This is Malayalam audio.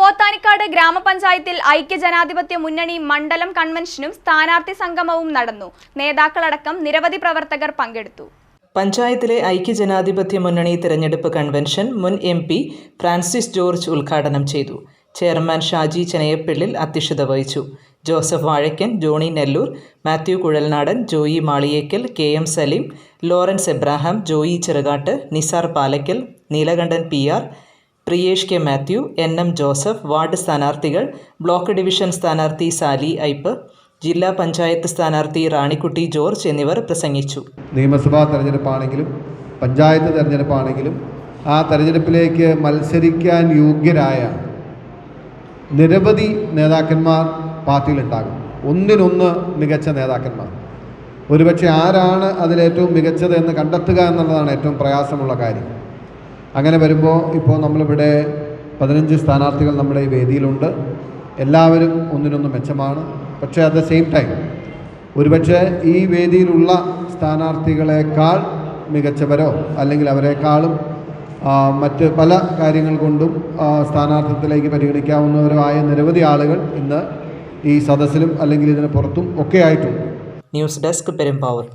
പോത്താനിക്കാട് ഗ്രാമപഞ്ചായത്തിൽ ഐക്യ ജനാധിപത്യ മുന്നണി മണ്ഡലം കൺവെൻഷനും സ്ഥാനാർത്ഥി സംഗമവും നടന്നു. നേതാക്കളടക്കം നിരവധി പ്രവർത്തകർ പങ്കെടുത്തു. പഞ്ചായത്തിലെ ഐക്യജനാധിപത്യ മുന്നണി തിരഞ്ഞെടുപ്പ് കൺവെൻഷൻ മുൻ എം പി ഫ്രാൻസിസ് ജോർജ് ഉദ്ഘാടനം ചെയ്തു. ചെയർമാൻ ഷാജി ചെനയപ്പിള്ളിൽ അധ്യക്ഷത വഹിച്ചു. Joseph Vazhakkan Johny Nellore Mathew Kuzhalnadan Joy Maliyekkal K M Saleem Lawrence Abraham Joy Cherukattu Nisar Palakkal Neelakantan P R Priyesh K Mathew N M Joseph ward സ്ഥാനാർത്ഥികൾ ബ്ലോക്ക് ഡിവിഷൻ സ്ഥാനാർത്ഥി സാലി ഐപ്പ് ജില്ലാ പഞ്ചായത്ത് സ്ഥാനാർത്ഥി റാണിക്കുട്ടി ജോർജ് എന്നിവർ പ്രസംഗിച്ചു. നിയമസഭാ തെരഞ്ഞെടുപ്പാണെങ്കിലും പഞ്ചായത്ത് തെരഞ്ഞെടുപ്പാണെങ്കിലും ആ തെരഞ്ഞെടുപ്പിലേക്ക് മത്സരിക്കാൻ യോഗ്യരായ നിരവധി നേതാക്കന്മാർ പാർട്ടിയിലുണ്ടാകും. ഒന്നിനൊന്ന് മികച്ച നേതാക്കന്മാർ. ഒരുപക്ഷെ ആരാണ് അതിലേറ്റവും മികച്ചത് എന്ന് കണ്ടെത്തുക എന്നുള്ളതാണ് ഏറ്റവും പ്രയാസമുള്ള കാര്യം. അങ്ങനെ വരുമ്പോൾ ഇപ്പോൾ നമ്മളിവിടെ പതിനഞ്ച് സ്ഥാനാർത്ഥികൾ നമ്മുടെ ഈ വേദിയിലുണ്ട്. എല്ലാവരും ഒന്നിനൊന്ന് മെച്ചമാണ്. പക്ഷേ അറ്റ് ദ സെയിം ടൈം ഒരുപക്ഷെ ഈ വേദിയിലുള്ള സ്ഥാനാർത്ഥികളെക്കാൾ മികച്ചവരോ അല്ലെങ്കിൽ അവരെക്കാളും മറ്റ് പല കാര്യങ്ങൾ കൊണ്ടും സ്ഥാനാർത്ഥിത്വത്തിലേക്ക് പരിഗണിക്കാവുന്നവരോ ആയ നിരവധി ആളുകൾ ഇന്ന് ഈ സദസ്സിലും അല്ലെങ്കിൽ ഇതിന് പുറത്തും ഒക്കെ ആയിട്ടുണ്ട്. News desk Perumbavoor